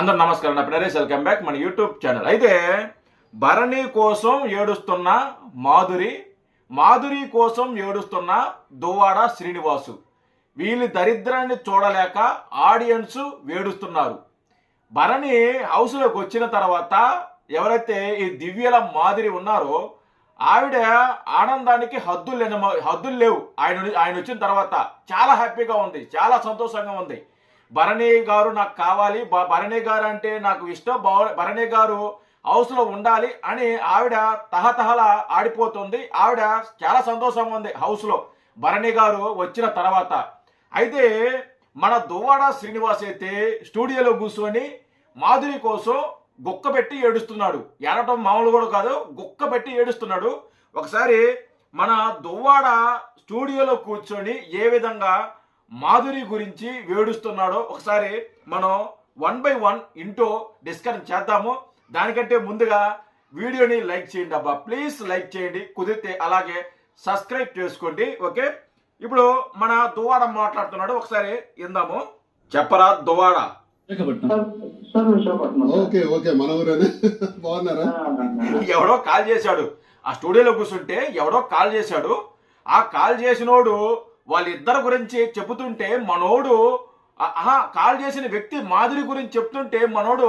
అందరు నమస్కారం. నా నరేష్. వెల్కమ్ బ్యాక్ మన యూట్యూబ్ ఛానల్. అయితే భరణి కోసం ఏడుస్తున్న మాధురి మాధురి కోసం ఏడుస్తున్న దువ్వాడ శ్రీనివాసు. వీళ్ళ దరిద్రాన్ని చూడలేక ఆడియన్స్ వేడుస్తున్నారు. భరణి హౌస్లోకి వచ్చిన తర్వాత ఎవరైతే ఈ దివ్యల మాదిరి ఉన్నారో ఆవిడ ఆనందానికి హద్దులు లేని హద్దులు లేవు. ఆయన ఆయన వచ్చిన తర్వాత చాలా హ్యాపీగా ఉంది. చాలా సంతోషంగా ఉంది. భరణి గారు నాకు కావాలి భరణి గారు అంటే నాకు ఇష్టం భరణి గారు హౌస్లో ఉండాలి అని ఆవిడ తహతహల ఆడిపోతుంది. ఆవిడ చాలా సంతోషంగా ఉంది హౌస్లో. భరణి గారు వచ్చిన తర్వాత అయితే మన దువ్వాడ శ్రీనివాస్ అయితే స్టూడియోలో కూర్చొని మాధురి కోసం గుక్క పెట్టి ఏడుస్తున్నాడు. ఏడటం మామూలు కూడా కాదు గుక్క పెట్టి ఏడుస్తున్నాడు. ఒకసారి మన దువ్వాడ స్టూడియోలో కూర్చొని ఏ విధంగా మాధురి గురించి వేడుస్తున్నాడో ఒకసారి మనం one by one into discuss చేద్దాము. దానికంటే ముందుగా వీడియోని లైక్ చేయండి అబ్బా. ప్లీజ్ లైక్ చేయండి కుదిరితే అలాగే సబ్స్క్రైబ్ చేసుకోండి ఓకే? ఇప్పుడు మన దువాడ మాట్లాడుతున్నాడు ఒకసారి ఇందాము చెప్పరా దువాడ ఓకే ఓకే మన ఊరేనే. బాగున్నారా? ఎవడో కాల్ చేశాడు. ఆ స్టూడియోలో కూర్చుంటే ఎవడో కాల్ చేశాడు. ఆ కాల్ చేసినోడు వాళ్ళిద్దరి గురించి చెబుతుంటే మనోడు ఆహా కాల్ చేసిన వ్యక్తి మాధురి గురించి చెప్తుంటే మనోడు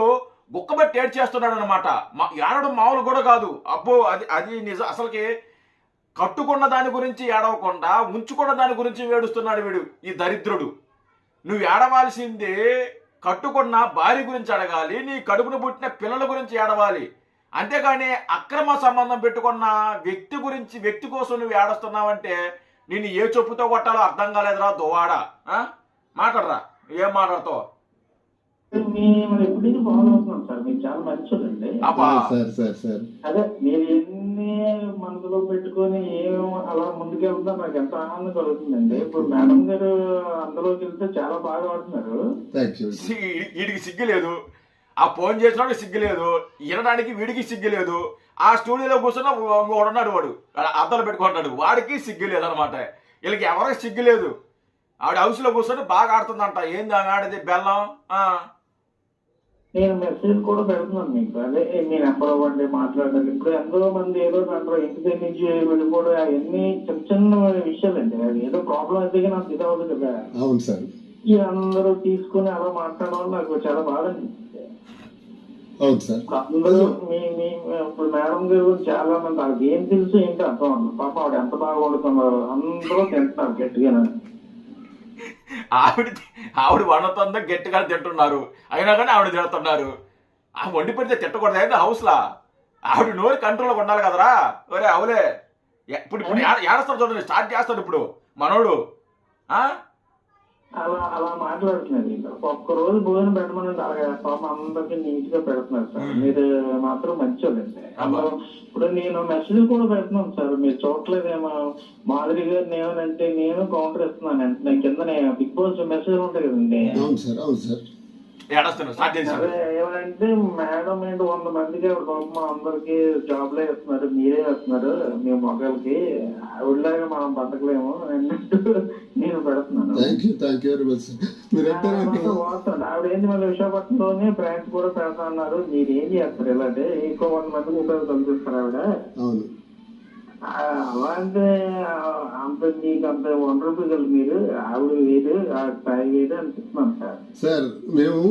గుక్కబట్టి ఏడ్చేస్తున్నాడు అనమాట ఏడడం మామూలు కూడా కాదు. అబ్బో అది అది నిజం అసలుకి కట్టుకున్న దాని గురించి ఏడవకుండా ఉంచుకున్న దాని గురించి వేడుస్తున్నాడు వీడు ఈ దరిద్రుడు. నువ్వు ఏడవాల్సిందే కట్టుకున్న భార్య గురించి అడగాలి నీ కడుపును పుట్టిన పిల్లల గురించి ఏడవాలి. అంతేగాని అక్రమ సంబంధం పెట్టుకున్న వ్యక్తి గురించి వ్యక్తి కోసం నువ్వు ఏడుస్తున్నావంటే నిన్ను ఏ చెప్పుతో కొట్టాలో అర్థం కాలేదురా దువాడా ఆ? మాట్లాడరా ఏం మాట్లాడతావు? Sir sir sir sir. అదే మీరు ఎన్ని మనసులో పెట్టుకొని ఏం అలా ముందుకెళ్తా నాకు ఎంత ఆనందం కలుగుతుందండి. ఇప్పుడు మేడం గారు అందులోకి వెళ్తే చాలా బాగా ఆడుతున్నారు. వీడికి సిగ్గు లేదు. ఆ ఫోన్ చేసినోడికి సిగ్గు లేదు వినడానికి వీడికి సిగ్గు లేదు ఆ స్టూడియోలో కూర్చున్న ఉన్నాడు వాడు అద్దాలు పెట్టుకుంటాడు వాడికి సిగ్గు లేదు అనమాట వీళ్ళకి ఎవరికి సిగ్గు లేదు. ఆవిడ హౌస్లో కూర్చొని బాగా ఆడుతుందంట. ఏంది ఆమె ఆడేది? బెల్లం? ఆ. నేను మెసేజ్ కూడా పెడుతున్నాను మీకు. అదే మీ నెంబర్ ఇవ్వండి మాట్లాడండి ఇప్పుడు ఎంతో మంది ఏదో అంటారు ఇంటి దగ్గర నుంచి వెళ్ళిపోవడం అవన్నీ చిన్న చిన్న విషయాలండి. అది ఏదో ప్రాబ్లం అయితే నాకు ఇది అవ్వదు కదా. అవును సార్. ఈ అందరూ తీసుకుని అలా మాట్లాడడం నాకు చాలా బాధ అవును సార్. అందరూ మీ మీ ఇప్పుడు మేడం గారు చాలా మంది వాళ్ళకి ఏం తెలుసు ఏంటి అర్థం ఉండదు పాప ఆవిడ ఎంత బాగా వండుతున్నారు అందరూ తింటున్నారు గట్టిగా ఆవిడ ఆవిడ వండుతుందో గట్టిగా తింటున్నారు. అయినా కానీ ఆవిడ తిడుతున్నారు. ఆ వండి పెడితే తిట్టకూడదు. అయితే హౌస్లా? ఆవిడ నోరు కంట్రోల్లో ఉండాలి కదరా? ఒరే అవులే. ఇప్పుడు ఇప్పుడు ఏడ- ఏడస్తాడు చూడండి. స్టార్ట్ చేస్తాడు ఇప్పుడు మనోడు. ఆ? అలా అలా మాట్లాడుతున్నారు ఇంకా ఒక్క రోజు భోజనం పెట్టమని అలాగే పాప అందరికి నీట్గా పెడుతున్నారు సార్. మీరు మాత్రం మంచోళ్ళండి. ఇప్పుడు నేను మెసేజ్ కూడా పెడుతున్నాను సార్. మీరు చూడలేదేమో మాదిరి గారు నేనంటే నేను కౌంటర్ ఇస్తున్నాను. అంటే కింద బిగ్ బాస్ మెసేజ్ ఉంటాయి కదండి. అవును సార్ అవును సార్. ఏమంటే మేడం ఏంటి వంద మందికి ఆవిడ పాపం అందరికి జాబ్లే ఇస్తున్నారు మీరే ఇస్తున్నారు మీ మొగలకి ఆవిడలాగా మనం బతకలేము. అన్నట్టు నేను పెడుతున్నాను. Thank you thank you very much sir మీరు అంటే నాకు వాస్తవం. ఆవిడ ఏంటి మళ్ళీ విశాఖపట్నంలోనే బ్రాంచ్ కూడా పెడతా అన్నారు మీరు ఏం చేస్తారు ఇలాంటి? ఇంకో వంద మందికి ఉపయోగం కల్పిస్తారు ఆవిడ. అవును. ఆ, అలా అంటే ఆ, అంత మీకు అంత వండర్ఫుల్ మీరు ఆవిడ వేరు ఆ స్థాయి వేరు అనిపిస్తున్నాను సార్. సార్ మేము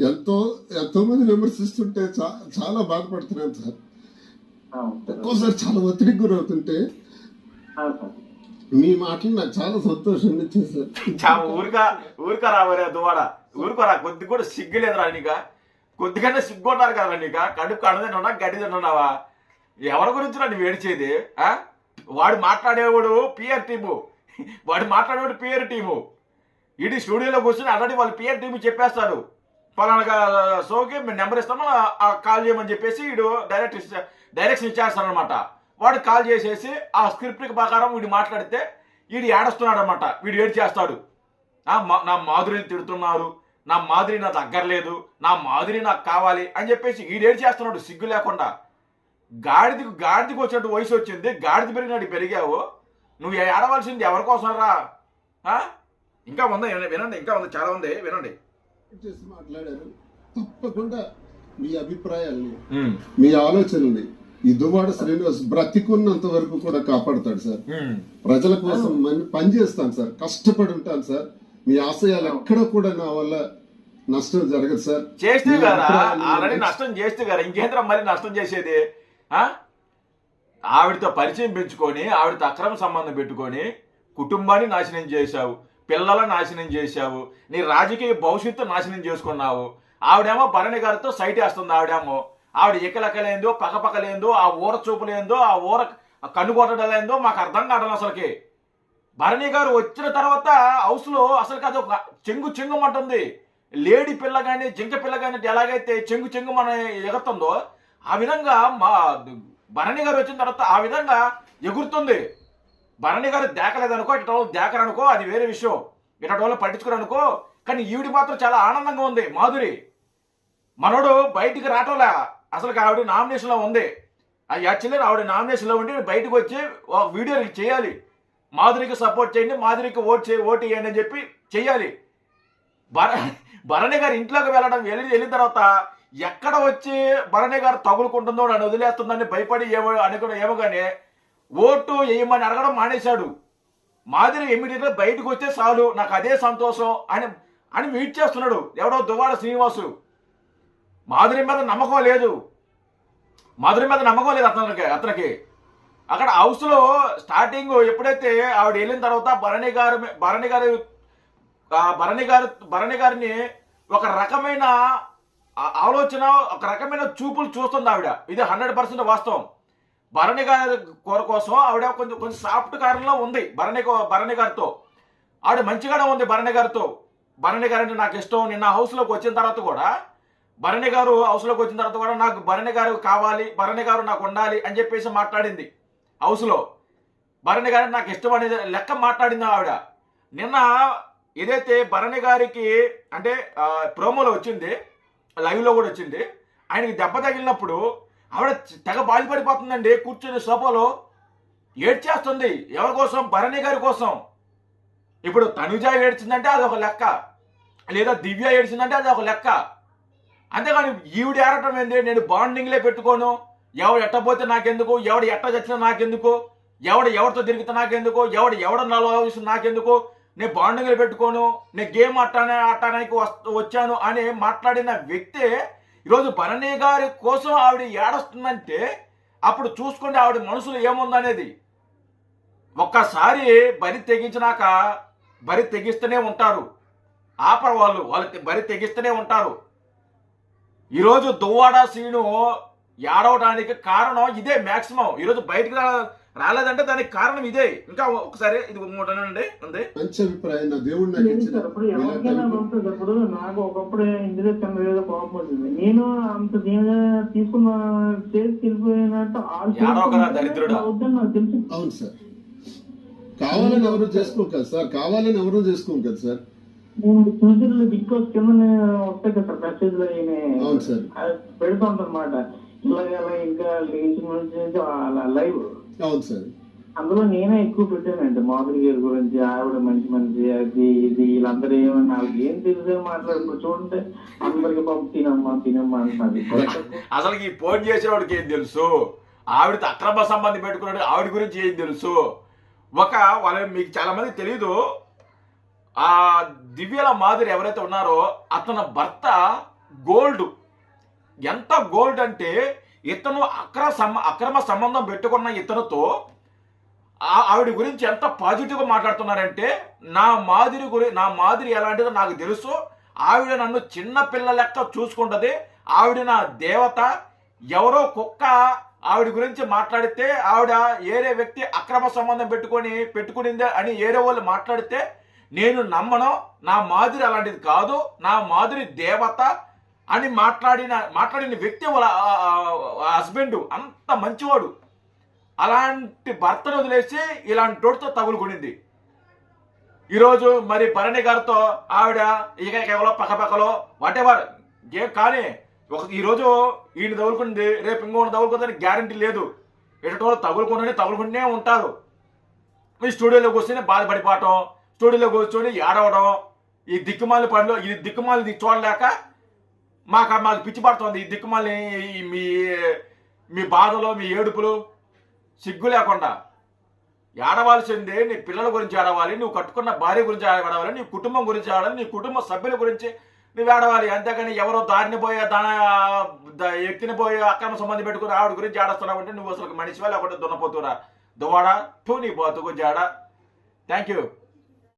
ఎంతో ఎంతో మంది విమర్శిస్తుంటే చా- చాలా బాధపడుతున్నాం సార్. ఒక్కోసారి చాలా ఒత్తిడికి గురవుతుంటే మీ మాటలు నాకు చాలా సంతోషం ఊరికా ఊరికా రావరే దువాడ ఊరుకోరా కొద్ది కూడా సిగ్గు లేదురా నీక. కొద్దిగానే సిగ్గు ఉన్నారు కదా నీక. కడుపు కడదనున్నా గడ్డి తిన్నావా ఎవరి గురించి నువ్వు ఏడిచేది ఆ? వాడు మాట్లాడేవాడు పిఆర్ టీము. వాడు మాట్లాడేవాడు పిఆర్ టీము. ఇటు స్టూడియోలో కూర్చొని ఆల్రెడీ వాళ్ళు పిఆర్ టీము చెప్పేస్తారు. పలానా షోకి మేము నెంబర్ ఇస్తాము ఆ- కాల్ చేయమని చెప్పేసి వీడు డైరెక్ట్ డైరెక్షన్ ఇచ్చేస్తాడు అనమాట వాడు కాల్ చేసేసి ఆ స్క్రిప్ట్ ప్రకారం వీడు మాట్లాడితే వీడు ఏడుస్తున్నాడు అనమాట వీడు ఏడు చేస్తాడు. నా మాధురిని తిడుతున్నారు నా మాధురి నా దగ్గరలేదు నా మాధురి నాకు కావాలి అని చెప్పేసి వీడు ఏడు చేస్తున్నాడు సిగ్గు లేకుండా. గాడిదకు గాడిదకి వచ్చినట్టు వయసు వచ్చింది గాడిద పెరిగినట్టు పెరిగావు నువ్వు ఏడవలసింది ఎవరి కోసం రా ఇంకా ఉంది వినండి ఇంకా ఉంది చాలా ఉంది వినండి. చేసి మాట్లాడారు. తప్పకుండా మీ అభిప్రాయాల్ని మీ ఆలోచనల్ని ఈ దువ్వాడ శ్రీనివాస్ బ్రతికున్నంత వరకు కూడా కాపాడుతాడు సార్. ప్రజల కోసం మన్- పనిచేస్తాను సార్. కష్టపడి ఉంటాను సార్. మీ ఆశయాలు ఎక్కడ కూడా నా వల్ల నష్టం జరగదు సార్. చేస్తే కదా? ఆల్రెడీ నష్టం చేస్తే కదా? ఇంకేంద్రం మరి నష్టం చేసేది? ఆ? ఆవిడతో పరిచయం పెంచుకొని ఆవిడతో అక్రమ సంబంధం పెట్టుకొని కుటుంబాన్ని నాశనం చేశావు. పిల్లల నాశనం చేశావు. నీ రాజకీయ భవిష్యత్తు నాశనం చేసుకున్నావు. ఆవిడేమో భరణి గారితో సైట్ వేస్తుంది ఆవిడేమో. ఆవిడ ఎక్కలెక్కలేందో పక్కపక్కలేందో ఆ ఊర చూపులేందో ఆ ఊర కన్నుకొట్టడలేందో మాకు అర్థం కావడం అసలుకి. భరణి గారు వచ్చిన తర్వాత హౌస్లో అసలుకి అసలు అది ఒక చెంగు చెంగుమంటుంది. లేడీ పిల్ల కానీ జింక పిల్ల కానీ ఎలాగైతే చెంగు చెంగు మన ఎగురుతుందో ఆ విధంగా మా భరణి గారు వచ్చిన తర్వాత ఆ విధంగా ఎగురుతుంది. భరణి గారు దేకలేదనుకో ఇట దేకరనుకో అది వేరే విషయం. ఇట వాళ్ళు పట్టించుకోరనుకో కానీ ఈవిడి మాత్రం చాలా ఆనందంగా ఉంది. మాధురి మనోడు బయటికి రావటంలే అసలు ఆవిడ నామినేషన్లో ఉంది. ఆ యాక్చువల్లీ ఆవిడ నామినేషన్లో ఉండి బయటకు వచ్చి వీడియో చేయాలి. మాధురికి సపోర్ట్ చేయండి మాధురికి ఓట్ చే ఓటు వేయండి అని చెప్పి చెయ్యాలి భర భరణి గారు ఇంట్లోకి వెళ్ళడం వెళ్ళి వెళ్ళిన తర్వాత ఎక్కడ వచ్చి భరణి గారు తగులుకుంటుందో నన్ను వదిలేస్తుందని భయపడి ఏమో అనుకున్న ఏమో కానీ ఓటు వేయమని అడగడం మానేశాడు. మాదిరి ఇమీడియట్గా బయటకు వస్తే చాలు నాకు అదే సంతోషం అని అని వెయిట్ చేస్తున్నాడు. ఎవడో దువ్వాడ శ్రీనివాసు. మాధురి మీద నమ్మకం లేదు. మాధురి మీద నమ్మకం లేదు అతనికి అతనికి. అక్కడ హౌస్లో స్టార్టింగ్ ఎప్పుడైతే ఆవిడ వెళ్ళిన తర్వాత భరణి గారు భరణి గారు భరణి గారు భరణి గారిని ఒక రకమైన ఆలోచన ఒక రకమైన చూపులు చూస్తుంది ఆవిడ. ఇది హండ్రెడ్ పర్సెంట్ వాస్తవం. భరణి గారి కూర కోసం ఆవిడ కొంచెం కొంచెం సాఫ్ట్ కారంలో ఉంది. భరణి భరణి గారితో. ఆవిడ మంచిగానే ఉంది భరణి గారితో. భరణి గారు అంటే నాకు ఇష్టం. నిన్న హౌస్లోకి వచ్చిన తర్వాత కూడా భరణి గారు హౌస్లోకి వచ్చిన తర్వాత కూడా నాకు భరణి గారు కావాలి భరణి గారు నాకు ఉండాలి అని చెప్పేసి మాట్లాడింది హౌస్లో భరణి గారు నాకు ఇష్టం అనేది లెక్క మాట్లాడింది ఆవిడ. నిన్న ఏదైతే భరణి గారికి అంటే ప్రోమోలో వచ్చింది లైవ్లో కూడా వచ్చింది ఆయనకి దెబ్బ తగిలినప్పుడు ఆవిడ తెగ బాధపడిపోతుందండి. కూర్చుని సోఫాలో ఏడ్చేస్తుంది. ఎవరి కోసం? భరణి గారి కోసం. ఇప్పుడు తనుజ ఏడ్చిందంటే అది ఒక లెక్క. లేదా దివ్య ఏడ్చిందంటే అది ఒక లెక్క. అంతేగాని ఈవిడ ఏడటం ఏంది? నేను బాండింగ్లే పెట్టుకోను. ఎవడు ఎట్టపోతే నాకెందుకు? ఎవడు ఎట్ట చచ్చినా నాకెందుకు? ఎవడు ఎవరితో తిరిగితే నాకెందుకు? ఎవడు ఎవడ నలవలసిన నాకెందుకు? నేను బాండింగ్లు పెట్టుకోను. నేను గేమ్ ఆడటానే ఆడటానికి వస్తు వచ్చాను అని మాట్లాడిన వ్యక్తే ఈరోజు భరణి గారి కోసం ఆవిడ ఏడొస్తుందంటే అప్పుడు చూసుకోండి ఆవిడ మనసులో ఏముందనేది? ఒక్కసారి బరి తెగించినాక బరి తెగిస్తూనే ఉంటారు. ఆపరు వాళ్ళు వాళ్ళు బరి తెగిస్తూనే ఉంటారు. ఈరోజు దువ్వాడ సీను ఏడవడానికి కారణం ఇదే మాక్సిమం. ఈరోజు బయటకు రాలేదంటే దానికి కారణం ఇదే. ఇంకా ఒకసారి ఇది ఇంకోటనండి ఉంది మంచి అభిప్రాయం నా దేవుడు నాకు నాకు ఒకప్పుడు ఏదో కోపం వచ్చింది. నేను అంత తీసుకున్న చేసి వెళ్ళిపోయినట్టు. వద్దని నాకు తెలుసు. అవును సార్. కావాలని ఎవరు చేసుకోం కదా సార్. కావాలని ఎవరు చేసుకోం కదా సార్. ఫ్యూచర్లో బిగ్ బాస్ కింద వస్తాయి కదా సార్ మెసేజ్లో అవును సార్. పెడుతుంటన్నమాట ఇలా ఇలా ఇంకా లేచి అలా లైవ్ అవును సార్. అందులో నేనే ఎక్కువ పెట్టానండి మాధురి గారి గురించి ఆవిడ మంచి మంచి అది ఇది వీళ్ళందరూ ఏమన్నా వాళ్ళకి ఏం తెలిసే మాట్లాడుతూ చూడండి. అందరికి పాపం తినమ్మా తినమ్మా అంటున్నారు. అసలు ఈ ఫోన్ చేసేవాడికి ఏం తెలుసు? ఆవిడతో అక్రమ సంబంధం పెట్టుకున్నాడు ఆవిడ గురించి ఏం తెలుసు? ఒక వాళ్ళ మీకు చాలా మంది తెలీదు. ఆ దివ్యల మాదిరి ఎవరైతే ఉన్నారో అతని భర్త గోల్డ్. ఎంత గోల్డ్ అంటే ఇతను అక్రమ సంబ అక్రమ సంబంధం పెట్టుకున్న ఇతనితో ఆవిడ గురించి ఎంత పాజిటివ్గా మాట్లాడుతున్నారంటే నా మాదిరి గురి నా మాదిరి ఎలాంటిదో నాకు తెలుసు. ఆవిడ నన్ను చిన్న పిల్ల లెక్క చూసుకుంటది. ఆవిడ నా దేవత. ఎవరో కుక్క ఆవిడ గురించి మాట్లాడితే ఆవిడ ఏరే వ్యక్తి అక్రమ సంబంధం పెట్టుకొని పెట్టుకునిందే అని ఏరే వాళ్ళు మాట్లాడితే నేను నమ్మను. నా మాదిరి అలాంటిది కాదు. నా మాదిరి దేవత. అని మాట్లాడిన మాట్లాడిన వ్యక్తి వాళ్ళ హస్బెండ్ అంత మంచివాడు. అలాంటి భర్తను వదిలేసి ఇలాంటి తోటితో తగులుకునింది ఈరోజు మరి భరణి గారితో ఆవిడ ఇక కేవలం పక్కపక్కలో వాటెవర్ ఏ కానీ ఒక ఈరోజు ఈయన తగులుకుంది రేపు ఇంకోటి తగులుకుందని గ్యారంటీ లేదు. ఎటువంటి వాళ్ళు తగులుకుంటూనే తగులుకుంటూనే ఉంటారు. మీ స్టూడియోలో కూర్చొని బాధపడిపోవటం స్టూడియోలో కూర్చొని ఏడవడం ఈ దిక్కుమాలి పనిలో ఈ దిక్కుమాలి చూడలేక మాకు మాకు పిచ్చి పడుతుంది. ఈ దిక్కుమల్ని మీ మీ బాధలో మీ ఏడుపులు సిగ్గు లేకుండా. ఏడవాల్సిందే నీ పిల్లల గురించి ఏడవాలి నువ్వు కట్టుకున్న భార్య గురించి ఏడవాలి నీ కుటుంబం గురించి ఏడవాలి నీ కుటుంబ సభ్యుల గురించి నువ్వు ఏడవాలి. అంతేకాని ఎవరో దారిని పోయే దాన ఎక్కిన పోయే అక్రమ సంబంధం పెట్టుకుని ఆవిడ గురించి ఏడస్తున్నావు అంటే నువ్వు అసలు మనిషివా లేకుంటే దున్నపోతురా దువాడా టూ నీ బతుకు జాడ. Thank you